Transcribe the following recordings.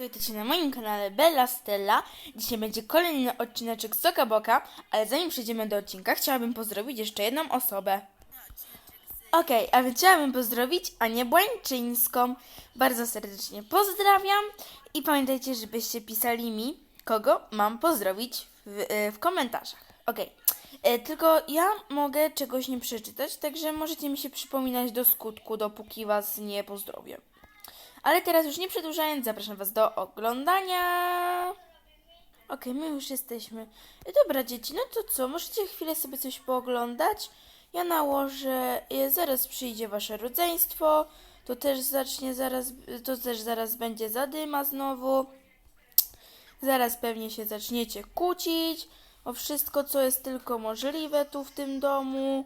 Witajcie na moim kanale Bella Stella. Dzisiaj będzie kolejny odcineczek Soka Boka, ale zanim przejdziemy do odcinka, chciałabym pozdrowić jeszcze jedną osobę. Okej, a więc chciałabym pozdrowić Anię Błańczyńską. Bardzo serdecznie pozdrawiam i pamiętajcie, żebyście pisali mi, kogo mam pozdrowić w, e, w komentarzach. Okej, e, tylko ja mogę czegoś nie przeczytać, także możecie mi się przypominać do skutku, dopóki was nie pozdrowię. Ale teraz już nie przedłużając, zapraszam Was do oglądania. Okej, my już jesteśmy. Dobra, dzieci, no to co? Możecie chwilę sobie coś pooglądać? Ja nałożę, zaraz przyjdzie Wasze rodzeństwo. To też zacznie zaraz, to też zaraz będzie zadyma znowu. Zaraz pewnie się zaczniecie kłócić o wszystko, co jest tylko możliwe tu w tym domu.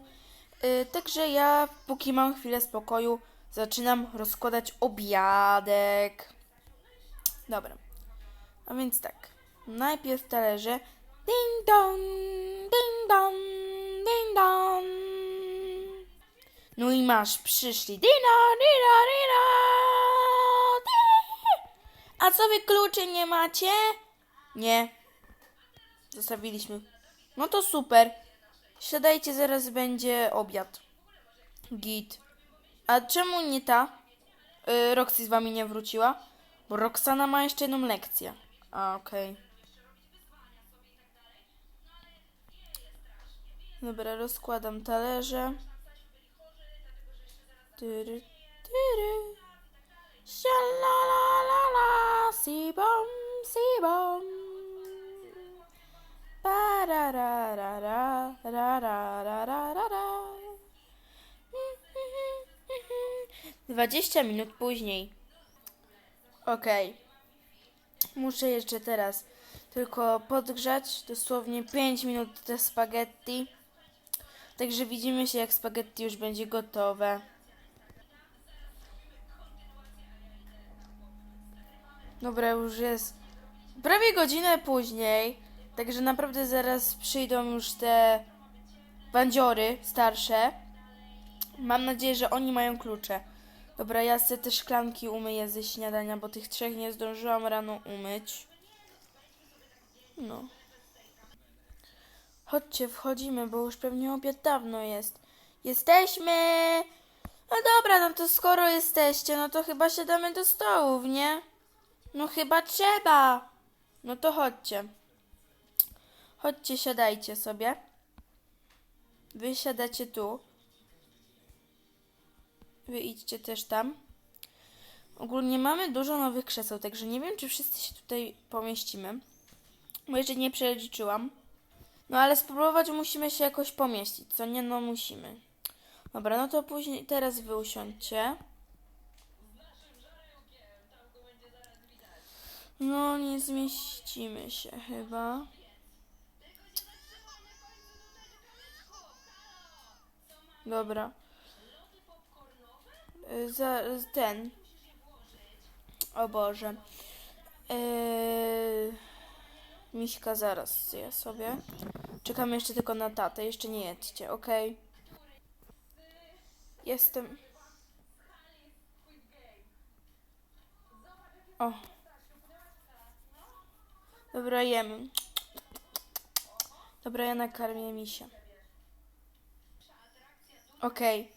Y, Także ja, póki mam chwilę spokoju, zaczynam rozkładać obiadek. Dobra. A więc tak. Najpierw talerze. Ding dong, ding dong, ding dong. No i masz, przyszli. Dina, dina, dina. di. A co wy kluczy nie macie? Nie. Zostawiliśmy. No to super. Siadajcie, zaraz będzie obiad. Git. A czemu nie ta? Y, Roxy z wami nie wróciła? Bo Roxana ma jeszcze jedną lekcję. A, okej. Dobra, rozkładam talerze. Tyry, tyry. Sialalalala, sibom, sibom. Parararara, 20 minut później. Okej. Muszę jeszcze teraz tylko podgrzać dosłownie 5 minut te spaghetti. Także widzimy się jak spaghetti już będzie gotowe. Dobra, już jest prawie godzinę później. Także naprawdę zaraz przyjdą już te bandziory starsze. Mam nadzieję, że oni mają klucze. Dobra, ja sobie te szklanki umyję ze śniadania, bo tych trzech nie zdążyłam rano umyć. No. Chodźcie, wchodzimy, bo już pewnie obiad dawno jest. Jesteśmy! No dobra, no to skoro jesteście, no to chyba siadamy do stołów, nie? No chyba trzeba. No to chodźcie. Chodźcie, siadajcie sobie. Wy siadacie tu. Wy idźcie też tam. Ogólnie mamy dużo nowych krzeseł, także nie wiem, czy wszyscy się tutaj pomieścimy. Bo jeszcze nie przeliczyłam. No ale spróbować musimy się jakoś pomieścić, co nie? No musimy. Dobra, no to później, teraz wy usiądźcie. No, nie zmieścimy się chyba. Dobra. Za, ten. O Boże. Yy, Miśka zaraz zje sobie. Czekamy jeszcze tylko na tatę. Jeszcze nie jedźcie, okej? Jestem. O. Dobra, jemy. Dobra, ja nakarmię misia. Okej.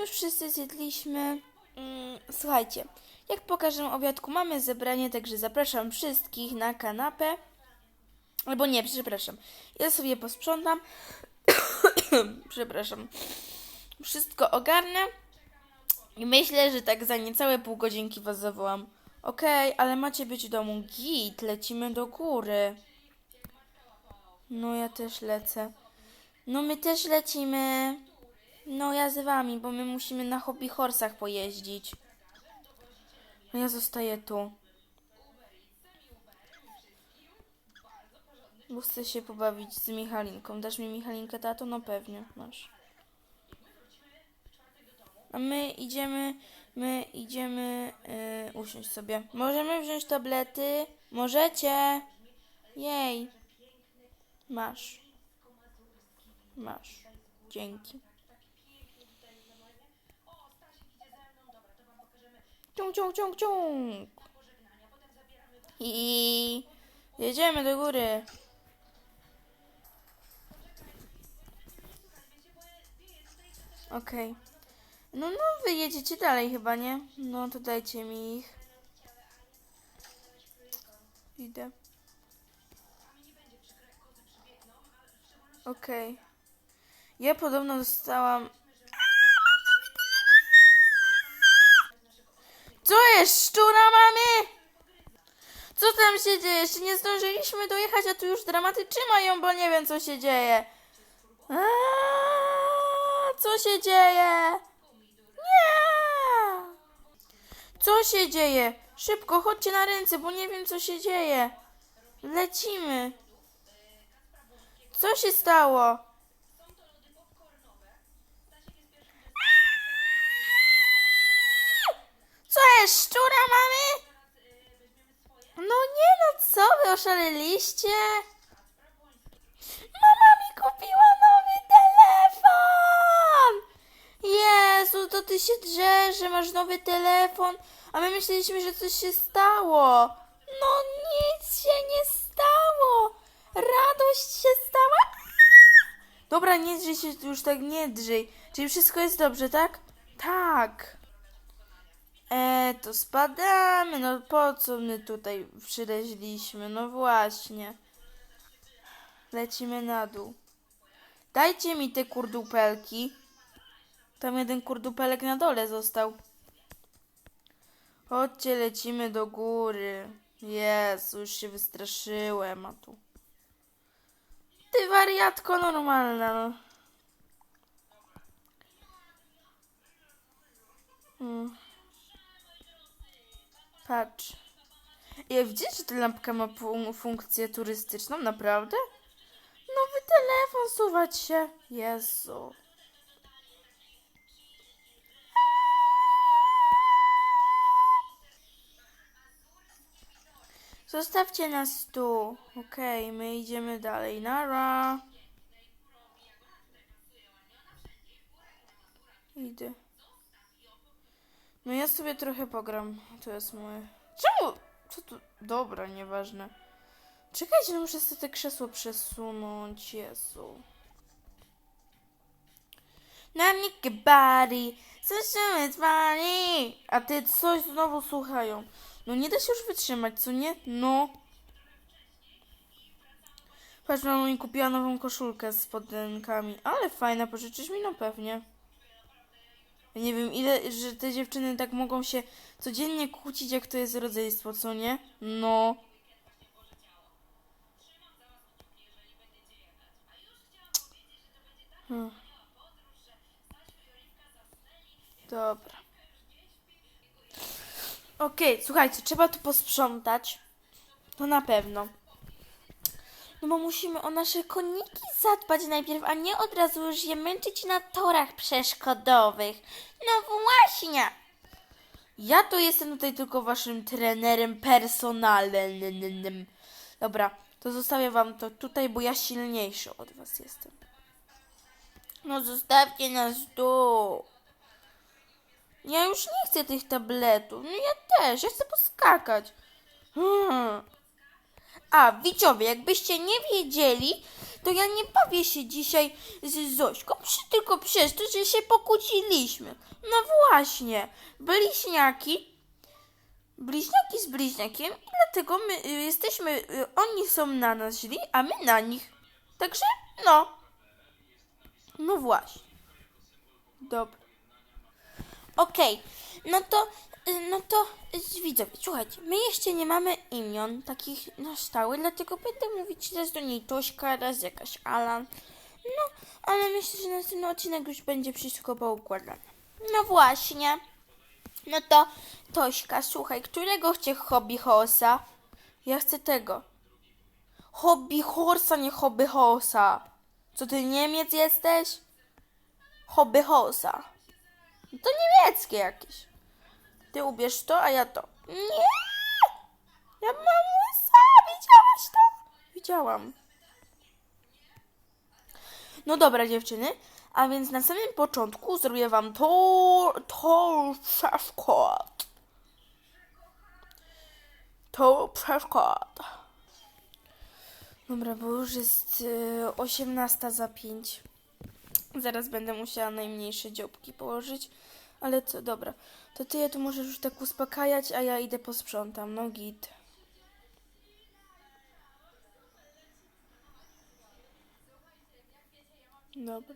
Już wszyscy zjedliśmy. Mm, słuchajcie, jak pokażę obiadku, mamy zebranie, także zapraszam wszystkich na kanapę. Albo nie, przepraszam. Ja sobie posprzątam. przepraszam. Wszystko ogarnę. I myślę, że tak za niecałe pół godzinki was zawołam. Okej, ale macie być w domu. Git, lecimy do góry. No ja też lecę. No my też lecimy. No ja z wami, bo my musimy na hobby horsach pojeździć. No ja zostaję tu. Bo chcę się pobawić z Michalinką. Dasz mi Michalinkę, tato? No pewnie, masz. A my idziemy, my idziemy yy, usiąść sobie. Możemy wziąć tablety? Możecie. Jej. Masz. Masz. Dzięki. Ciąg, ciąg, ciąg, ciąg. I jedziemy do góry. Okej. No, no, wy jedziecie dalej chyba, nie? No, to dajcie mi ich. Idę. Okej. Ja podobno dostałam... Co jest? Szczura mamy? Co tam się dzieje? Jeszcze nie zdążyliśmy dojechać, a tu już dramaty trzymają, bo nie wiem, co się dzieje. Aaaa, co się dzieje? Nie! Co się dzieje? Szybko, chodźcie na ręce, bo nie wiem, co się dzieje. Lecimy. Co się stało? Szczura mamy? No nie no, co wy oszaleliście? Mama mi kupiła nowy telefon! Jezu, to ty się drzesz, że masz nowy telefon, a my myśleliśmy, że coś się stało. No nic się nie stało. Radość się stała. Dobra, nie drzyj się już tak, nie drzyj. Czyli wszystko jest dobrze, tak? Tak. E, to spadamy. No po co my tutaj przyleźliśmy? No właśnie. Lecimy na dół. Dajcie mi te kurdupelki. Tam jeden kurdupelek na dole został. Chodźcie, lecimy do góry. Jezu, już się wystraszyłem, a tu. Ty wariatko normalna, no. Mm. Patrz. Ja widzisz, że ta lampka ma fun- funkcję turystyczną, naprawdę? Nowy telefon suwać się. Jezu. Zostawcie nas tu. Okej, my idziemy dalej. Nara. Idę. No ja sobie trochę pogram. To jest moje. Czemu? Co tu? Dobra, nieważne. Czekajcie, no muszę sobie te krzesło przesunąć. Jezu. Na Nicky Body, słyszymy dzwoni. A ty coś znowu słuchają. No nie da się już wytrzymać, co nie? No. Patrz, mama mi kupiła nową koszulkę z spodenkami. Ale fajna, pożyczysz mi? No pewnie. Nie wiem, ile, że te dziewczyny tak mogą się codziennie kłócić, jak to jest rodzeństwo, co nie? No. Hmm. Dobra. Okej, słuchajcie, trzeba tu posprzątać. To na pewno. No bo musimy o nasze koniki zadbać najpierw, a nie od razu już je męczyć na torach przeszkodowych. No właśnie. Ja to jestem tutaj tylko waszym trenerem personalnym. Dobra, to zostawię wam to tutaj, bo ja silniejszy od was jestem. No zostawcie nas tu. Ja już nie chcę tych tabletów. No ja też, ja chcę poskakać. Hmm. A, widzowie, jakbyście nie wiedzieli, to ja nie bawię się dzisiaj z Zośką, przy, tylko przez to, że się pokłóciliśmy. No właśnie, bliźniaki, bliźniaki z bliźniakiem i dlatego my y, jesteśmy, y, oni są na nas źli, a my na nich. Także, no. No właśnie. Dobra. Okej, no to, no to y, widzowie, słuchajcie, my jeszcze nie mamy imion takich na stałe, dlatego będę mówić raz do niej Tośka, raz jakaś Alan. No, ale myślę, że następny odcinek już będzie wszystko poukładane. No właśnie. No to Tośka, słuchaj, którego chce hobby horsa? Ja chcę tego. Hobby horsa, nie hobby horsa. Co ty Niemiec jesteś? Hobby horsa. To niemieckie jakieś. Ty ubierz to, a ja to. Nie! Ja mam łysa! Widziałaś to? Widziałam. No dobra, dziewczyny. A więc na samym początku zrobię wam to, to przeszkód. to przeszkód. Dobra, bo już jest y, 18 za 5. Zaraz będę musiała najmniejsze dzióbki położyć. Ale co, dobra. To ty je tu możesz już tak uspokajać, a ja idę posprzątam. No git. Dobra.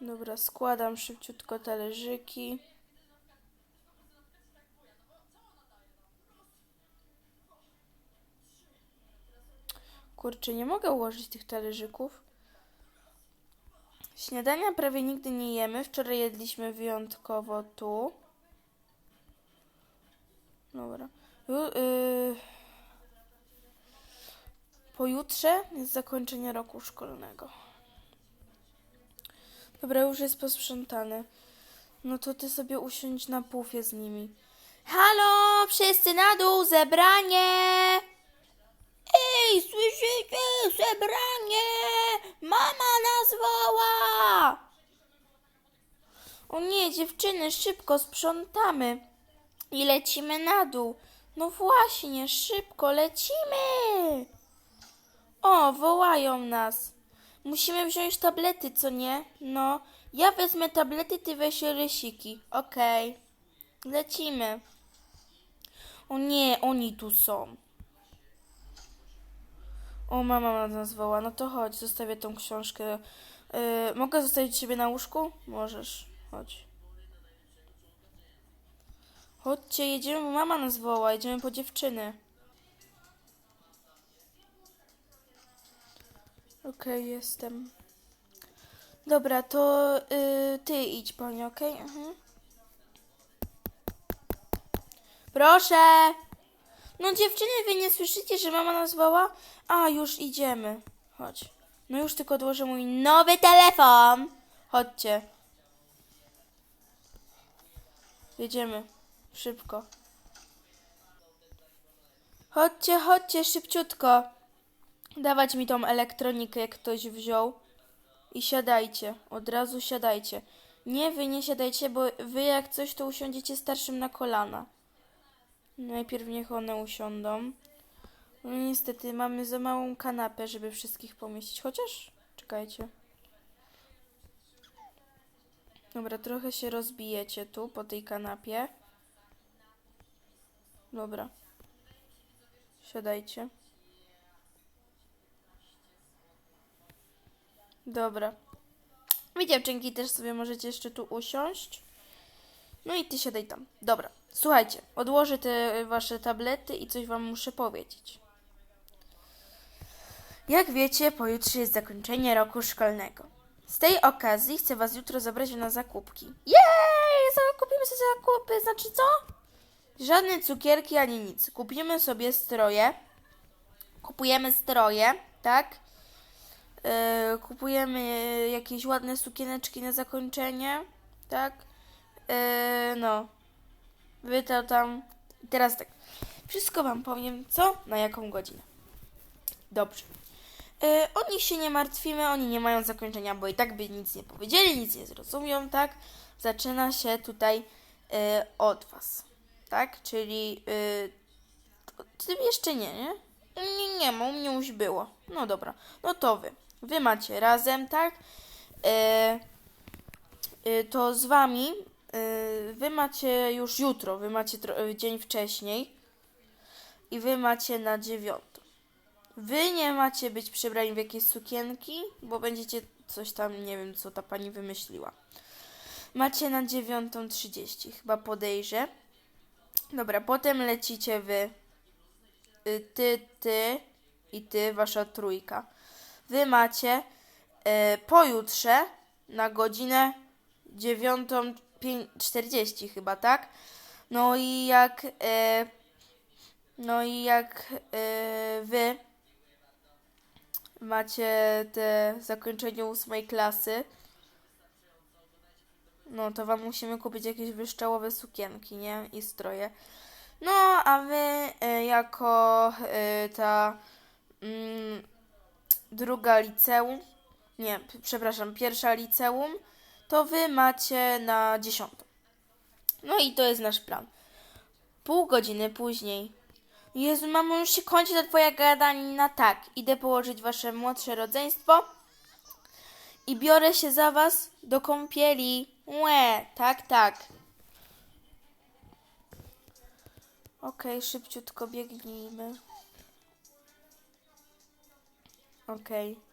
Dobra, składam szybciutko talerzyki. Kurczę, nie mogę ułożyć tych talerzyków. Śniadania prawie nigdy nie jemy. Wczoraj jedliśmy wyjątkowo tu. Dobra. Ju, y... Pojutrze jest zakończenie roku szkolnego. Dobra, już jest posprzątane. No to ty sobie usiądź na pufie z nimi. Halo, wszyscy na dół, zebranie! Ej, słyszycie? Zebranie! Mama nas woła! O nie, dziewczyny, szybko sprzątamy i lecimy na dół. No właśnie, szybko lecimy! O, wołają nas. Musimy wziąć tablety, co nie? No, ja wezmę tablety, ty weź rysiki. Okej. Lecimy. O nie, oni tu są. O, mama nas woła. No to chodź, zostawię tą książkę. Yy, mogę zostawić ciebie na łóżku? Możesz. Chodź. Chodźcie, jedziemy, bo mama nas woła. Jedziemy po dziewczyny. Okej, jestem. Dobra, to y, ty idź po nie, okej? Mhm. Proszę! No dziewczyny, wy nie słyszycie, że mama nas woła? A, już idziemy. Chodź. No już tylko odłożę mój nowy telefon. Chodźcie. Jedziemy. Szybko. Chodźcie, chodźcie, szybciutko. Dawać mi tą elektronikę, jak ktoś wziął. I siadajcie. Od razu siadajcie. Nie, wy nie siadajcie, bo wy jak coś, to usiądziecie starszym na kolana. Najpierw niech one usiądą. No niestety mamy za małą kanapę, żeby wszystkich pomieścić. Chociaż, czekajcie. Dobra, trochę się rozbijecie tu po tej kanapie. Dobra. Siadajcie. Dobra. Wy dziewczynki też sobie możecie jeszcze tu usiąść. No i ty siadaj tam. Dobra. Słuchajcie, odłożę te wasze tablety i coś wam muszę powiedzieć. Jak wiecie, pojutrze jest zakończenie roku szkolnego. Z tej okazji chcę was jutro zabrać na zakupki. Jej! Zakupimy sobie zakupy. Znaczy co? Żadne cukierki ani nic. Kupimy sobie stroje. Kupujemy stroje, tak? Yy, kupujemy jakieś ładne sukieneczki na zakończenie, tak? Yy, no. Wy to tam. Teraz tak. Wszystko wam powiem, co? Na jaką godzinę. Dobrze. Yy, o nich się nie martwimy, oni nie mają zakończenia, bo i tak by nic nie powiedzieli, nic nie zrozumią, tak? Zaczyna się tutaj yy, od was, tak? Czyli to- ty jeszcze nie, nie? Nie, nie ma, u mnie już było. No dobra, no to wy. Wy macie razem, tak? Yy, yy, to z wami wy macie już jutro, wy macie yy, dzień wcześniej i wy macie na dziewiątą. Wy nie macie być przebrani w jakieś sukienki, bo będziecie coś tam, nie wiem, co ta pani wymyśliła. Macie na dziewiątą trzydzieści, chyba podejrzę. Dobra, potem lecicie wy, y, ty, ty i ty, wasza trójka. Wy macie y, pojutrze na godzinę 9.40 chyba, tak? No i jak y, no i jak y, wy macie te zakończenie ósmej klasy, no to wam musimy kupić jakieś wyszczałowe sukienki, nie? I stroje. No, a wy y, jako y, ta mm, druga liceum, nie, przepraszam, pierwsza liceum, to wy macie na dziesiątą. No i to jest nasz plan. Pół godziny później. Jezu, mamo, już się kończy ta twoja gadanina. Tak, idę położyć wasze młodsze rodzeństwo i biorę się za was do kąpieli. Łe, tak, tak. Okej, szybciutko biegnijmy. Okej.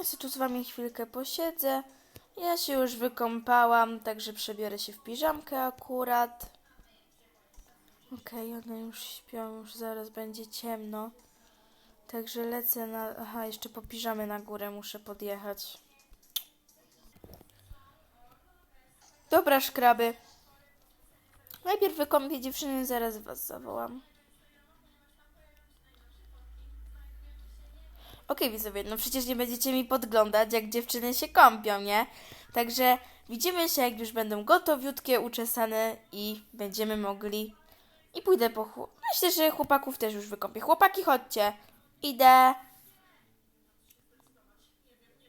Ja sobie tu z wami chwilkę posiedzę. Ja się już wykąpałam, także przebiorę się w piżamkę akurat. Okej, one już śpią, już zaraz będzie ciemno. Także lecę na... Aha, jeszcze po piżamy na górę muszę podjechać. Dobra, szkraby. Najpierw wykąpię dziewczyny, zaraz was zawołam. Okej, widzowie, no przecież nie będziecie mi podglądać, jak dziewczyny się kąpią, nie? Także widzimy się, jak już będą gotowiutkie, uczesane i będziemy mogli... I pójdę po chłop... Myślę, że chłopaków też już wykąpię. Chłopaki, chodźcie. Idę.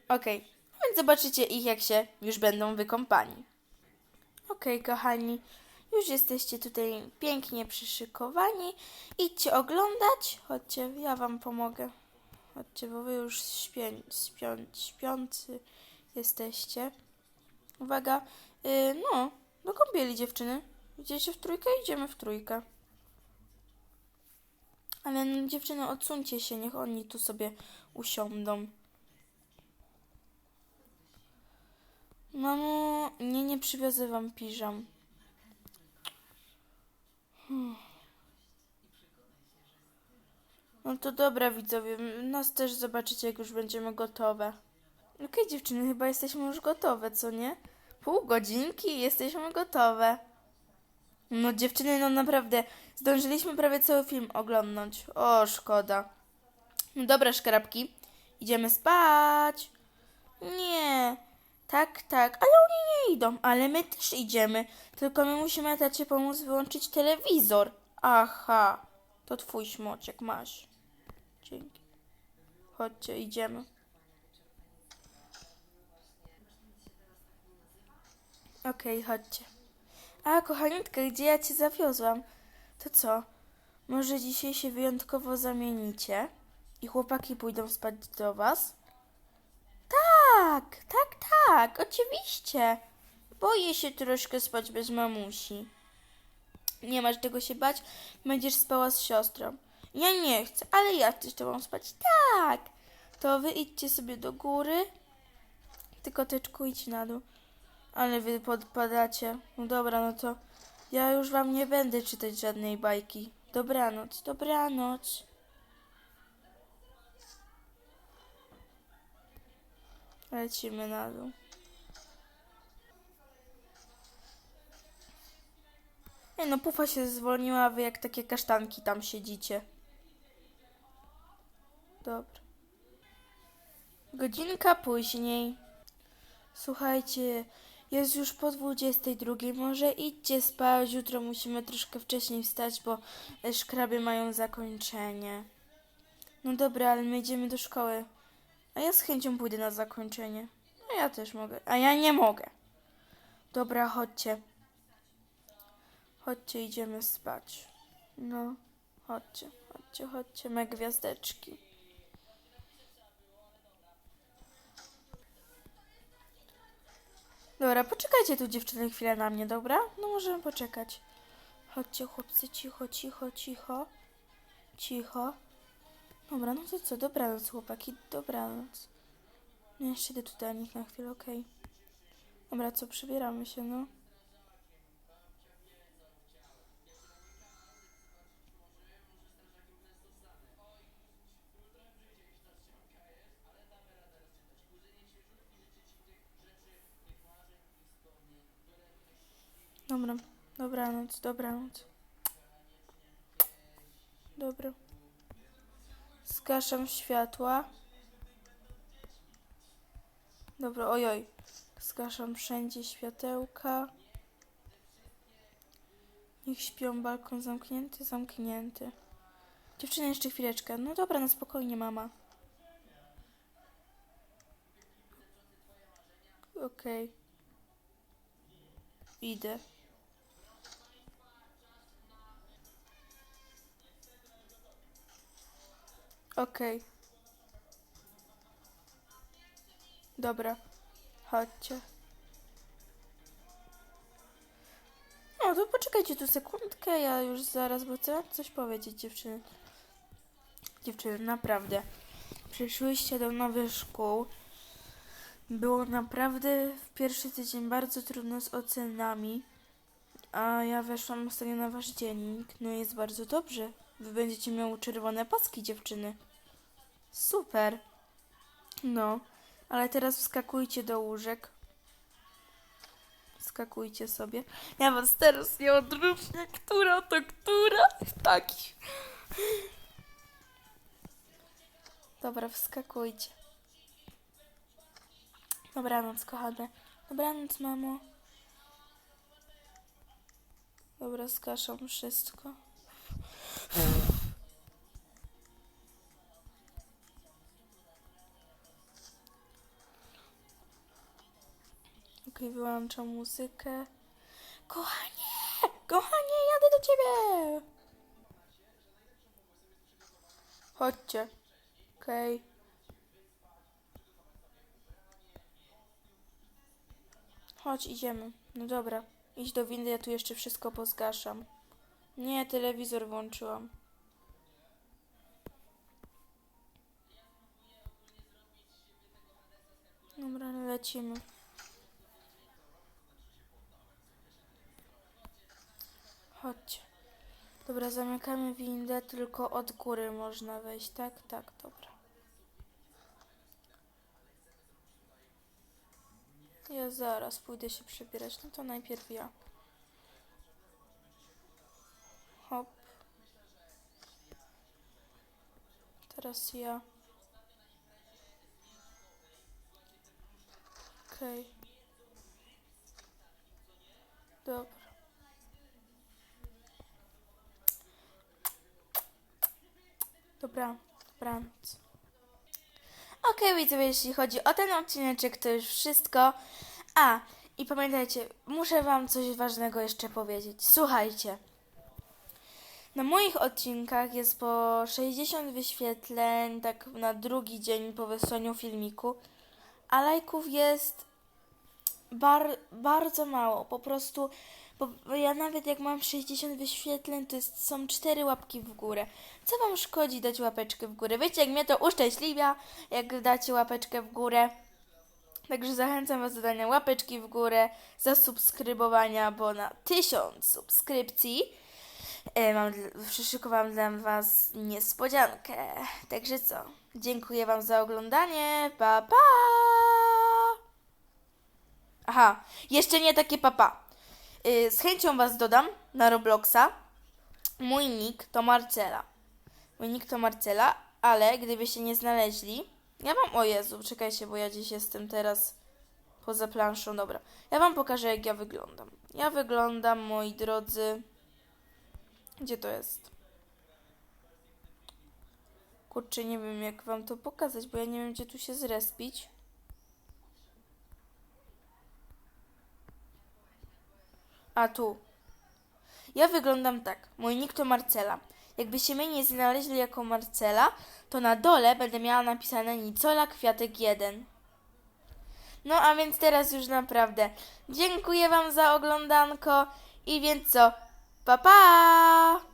Okej, więc zobaczycie ich, jak się już będą wykąpani. Okej, kochani, już jesteście tutaj pięknie przyszykowani. Idźcie oglądać. Chodźcie, ja wam pomogę. Chodźcie, bo wy już śpię, śpią, śpiący jesteście. Uwaga, yy, no, do kąpieli dziewczyny. Idziecie w trójkę? Idziemy w trójkę. Ale no, dziewczyny, odsuńcie się, niech oni tu sobie usiądą. Mamo, nie, nie przywiozę wam piżam. Hmm. No to dobra, widzowie, nas też zobaczycie, jak już będziemy gotowe. Okej, dziewczyny, chyba jesteśmy już gotowe, co nie? Pół godzinki i jesteśmy gotowe. No dziewczyny, no naprawdę, zdążyliśmy prawie cały film oglądnąć. O, szkoda. No dobra, szkrabki, idziemy spać. Nie, tak, tak, ale oni nie idą, ale my też idziemy. Tylko my musimy tacie pomóc wyłączyć telewizor. Aha, to twój smoczek, masz. Dzięki. Chodźcie, idziemy. Okej, chodźcie. A, kochaniutka, gdzie ja cię zawiozłam? To co? Może dzisiaj się wyjątkowo zamienicie i chłopaki pójdą spać do was? Tak, tak, tak, oczywiście. Boję się troszkę spać bez mamusi. Nie masz czego się bać, będziesz spała z siostrą. Ja nie chcę, ale ja chcę z tobą spać. Tak. To wy idźcie sobie do góry. Ty koteczku idź na dół. Ale wy podpadacie. No dobra, no to ja już wam nie będę czytać żadnej bajki. Dobranoc, dobranoc. Lecimy na dół. Nie no, pufa się zwolniła, wy jak takie kasztanki tam siedzicie. Dobra. Godzinka później. Słuchajcie, jest już po 22. Może idźcie spać. Jutro musimy troszkę wcześniej wstać, bo e, szkraby mają zakończenie. No dobra, ale my idziemy do szkoły. A ja z chęcią pójdę na zakończenie. A ja też mogę. A ja nie mogę. Dobra, chodźcie. Chodźcie, idziemy spać. No, chodźcie, chodźcie, chodźcie, me gwiazdeczki. Dobra, poczekajcie tu dziewczyny chwilę na mnie, dobra? No możemy poczekać. Chodźcie chłopcy, cicho, cicho, cicho. Cicho. Dobra, no to co, dobranoc chłopaki, dobranoc. No jeszcze idę tutaj na chwilę, okej. Dobra, co, przybieramy się, no. Dobranoc, dobranoc. Dobra. Zgaszam światła. Dobra, ojoj. Zgaszam wszędzie światełka. Niech śpią, balkon zamknięty, zamknięty. Dziewczyny, jeszcze chwileczkę. No dobra, no spokojnie, mama. Okej. idę. Okej. Dobra, chodźcie. No to poczekajcie tu sekundkę, ja już zaraz, bo chcę coś powiedzieć dziewczyny. Dziewczyny, naprawdę. Przyszłyście do nowych szkół. Było naprawdę w pierwszy tydzień bardzo trudno z ocenami, a ja weszłam ostatnio na wasz dziennik. No jest bardzo dobrze. Wy będziecie miały czerwone paski, dziewczyny. Super. No, ale teraz wskakujcie do łóżek. Skakujcie sobie. Ja was teraz nie odróżnię, która to która. Taki. Dobra, wskakujcie. Dobranoc, kochane. Dobranoc, mamo. Dobra, skaszam wszystko. Okej, wyłączam muzykę. Kochanie! Kochanie, jadę do ciebie! Chodźcie. Okej. Chodź, idziemy. No dobra. Idź do windy, ja tu jeszcze wszystko pozgaszam. Nie, telewizor włączyłam. Dobra, lecimy. Chodź. Dobra, zamykamy windę, tylko od góry można wejść, tak? Tak, dobra. Ja zaraz pójdę się przebierać, no to najpierw ja. Hop. Teraz ja. Okej. Dobra. Dobra, dobranoc. Okej, widzowie, jeśli chodzi o ten odcineczek, to już wszystko. A, i pamiętajcie, muszę wam coś ważnego jeszcze powiedzieć. Słuchajcie. Na moich odcinkach jest po 60 wyświetleń, tak na drugi dzień po wysłaniu filmiku, a lajków jest bar- bardzo mało. Po prostu, bo ja nawet jak mam 60 wyświetleń, to jest, są 4 łapki w górę. Co wam szkodzi dać łapeczkę w górę? Wiecie, jak mnie to uszczęśliwia, jak dacie łapeczkę w górę. Także zachęcam Was do dania łapeczki w górę, zasubskrybowania, bo na 1000 subskrypcji mam, dl- przyszykowałam dla Was niespodziankę. Także co? Dziękuję Wam za oglądanie. Pa, pa! Aha, jeszcze nie takie papa. Y, z chęcią Was dodam na Robloxa. Mój nick to Marcela. Mój nick to Marcela, ale gdybyście nie znaleźli, ja wam, o Jezu, czekajcie, bo ja dziś jestem teraz poza planszą, dobra. Ja wam pokażę, jak ja wyglądam. Ja wyglądam, moi drodzy, gdzie to jest? Kurczę, nie wiem, jak wam to pokazać, bo ja nie wiem, gdzie tu się zrespić. A tu. Ja wyglądam tak. Mój nick to Marcela. Jakbyście mnie nie znaleźli jako Marcela, to na dole będę miała napisane Nicola Kwiatek 1. No a więc teraz już naprawdę dziękuję Wam za oglądanko i więc co? Pa pa!